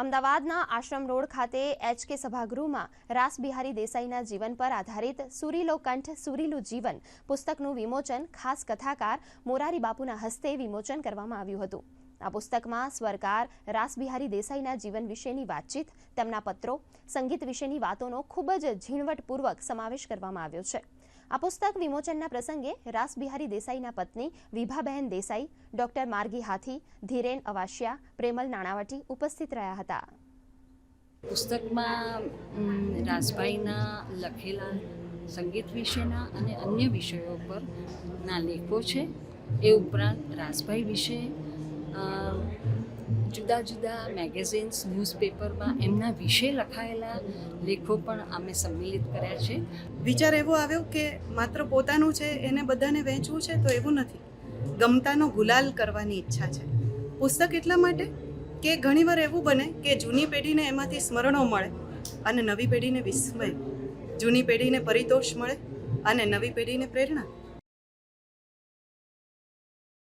અમદાવાદના આશ્રમ રોડ ખાતે H K સભાગૃહમાં Rashbehari દેસાઈના જીવન પર આધારિત સુરીલો કંઠ, સુરીલું જીવન પુસ્તકનું વિમોચન, ખાસ કથાકાર મોરારી બાપુના હસ્તે વિમોચન કરવામાં આવ્યું હતું. આ પુસ્તકમાં સ્વરકાર રાસબિહારી દેસાઈના જીવન વિશેની વાતચીત, તેમના પત્રો, સંગીત વિશેની વાતોનો ખૂબ જ ઝીણવટપૂર્વક સમાવેશ કરવામાં આવ્યો છે. આ પુસ્તક વિમોચનના પ્રસંગે રાસબિહારી દેસાઈના પત્ની વિભાબહેન દેસાઈ, ડોક્ટર માર્ગી હાથી, ધીરેન અવાશિયા પ્રેમલ નાણાવટી ઉપસ્થિત રહ્યા હતા. પુસ્તકમાં રાજભાઈના લખેલા સંગીત વિશેના અને અન્ય વિષયો પરના લેખો છે. એ ઉપરાંત રાજભાઈ વિશે જુદા જુદા મેગેઝિન્સ ન્યૂઝપેપરમાં એમના વિશે લખાયેલા લેખો પણ અમે સંમિલિત કર્યા છે. વિચાર એવો આવ્યો કે માત્ર પોતાનું છે, એને બધાને વહેંચવું છે, તો એવું નથી. ગમતાનો ગુલાલ કરવાની ઈચ્છા છે. પુસ્તક એટલા માટે કે ઘણીવાર એવું બને કે જૂની પેઢીને એમાંથી સ્મરણો મળે અને નવી પેઢીને વિસ્મય, જૂની પેઢીને પરિતોષ મળે અને નવી પેઢીને પ્રેરણા.